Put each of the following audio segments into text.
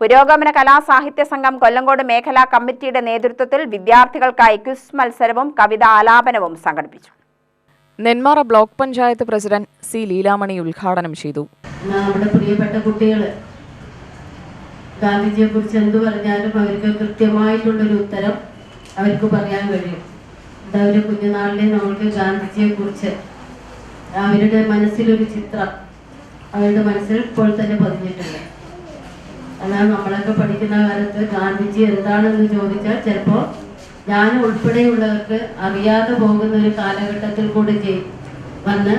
പുരോഗമന കലാസാഹിത്യ സംഘം കൊല്ലങ്കോട് മേഖലാ കമ്മിറ്റിയുടെ നേതൃത്വത്തിൽ വിദ്യാർത്ഥികൾക്കായി ക്വിസ് മത്സരവും കവിതാ ആലാപനവും സംഘടിപ്പിച്ചു. Nenmara block panchayat president C Leelamani ഉദ്ഘാടനം ചെയ്തു. നമ്മുടെ പ്രിയപ്പെട്ട കുട്ടികൾ ഗാന്ധിജിയെ കുറിച്ച് എന്ത് പറഞ്ഞാലും അവർക്ക് കൃത്യമായിട്ടുള്ളൊരു ഉത്തരം അവർക്ക് പറയാൻ കഴിയും. അവരുടെ കുഞ്ഞുനാളിലെ നമ്മൾക്ക് ഗാന്ധിജിയെ കുറിച്ച് അവരുടെ മനസ്സിലൊരു ചിത്രം അവരുടെ മനസ്സിൽ ഇപ്പോൾ തന്നെ പതിഞ്ഞിട്ടുണ്ട്. അല്ലാതെ നമ്മളൊക്കെ പഠിക്കുന്ന കാലത്ത് ഗാന്ധിജി എന്താണെന്ന് ചോദിച്ചാൽ ചിലപ്പോൾ ഞാൻ ഉൾപ്പെടെയുള്ളവർക്ക് അറിയാതെ പോകുന്ന ഒരു കാലഘട്ടത്തിൽ കൂടി ചെയ് വന്ന്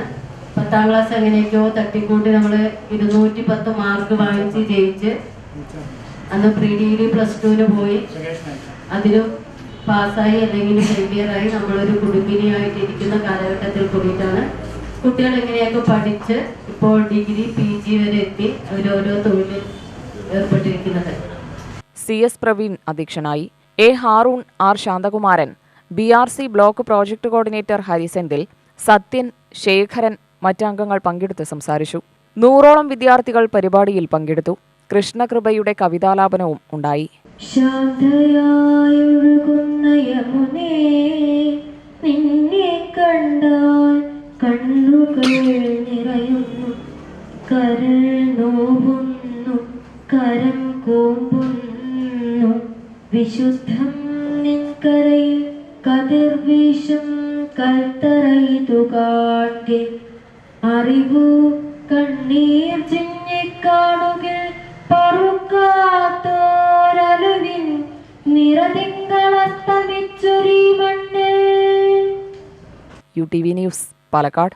പത്താം ക്ലാസ് എങ്ങനെയൊക്കെയോ തട്ടിക്കൂട്ടി നമ്മൾ ഇരുന്നൂറ്റി പത്ത് മാർക്ക് വാങ്ങിച്ച് ജയിച്ച് അന്ന് പ്രീ ഡിഗ്രി പ്ലസ് ടുവിന് പോയി. അതിലും പാസ്സായി അല്ലെങ്കിൽ ഫെയിലിയറായി നമ്മളൊരു കുടുംബിനിയായിട്ട് ഇരിക്കുന്ന കാലഘട്ടത്തിൽ കൂടിയിട്ടാണ് കുട്ടികൾ എങ്ങനെയൊക്കെ പഠിച്ച് ഇപ്പോൾ ഡിഗ്രി പി ജി വരെ എത്തി. അവരോരോ തൊഴിലിൽ ഏർപ്പെട്ടിരിക്കുന്നത്. സി എസ് പ്രവീൺ അധ്യക്ഷനായി A Haroon R Santhakumaran B R C block project coordinator Harisenthil Sathyan Sekharan മറ്റംഗങ്ങൾ പങ്കെടുത്ത് സംസാരിച്ചു. നൂറോളം വിദ്യാർത്ഥികൾ പരിപാടിയിൽ പങ്കെടുത്തു. കൃഷ്ണകൃപയുടെ കവിതാലാപനവും ഉണ്ടായി. ശാന്തയായൊഴുകുന്ന യമുനേ നിന്നെ കണ്ടാൽ കണ്ണുകൾ നിറയുന്നു. കരൾ നോവുന്നു. കരം കോമ്പുന്നു വിശുദ്ധം നിൻകരയിൽ കതിർവീശും കൽത്തറയിതു കാട്ടി അറിവു കണ്ണീർ ചിഞ്ഞിക്കാണുകിൽ പറുക്കാത്തോരലുവിൻ നിറതിങ്കളസ്തമിച്ചൊരീ മണ്ണിൽ. U T V news Palakkad.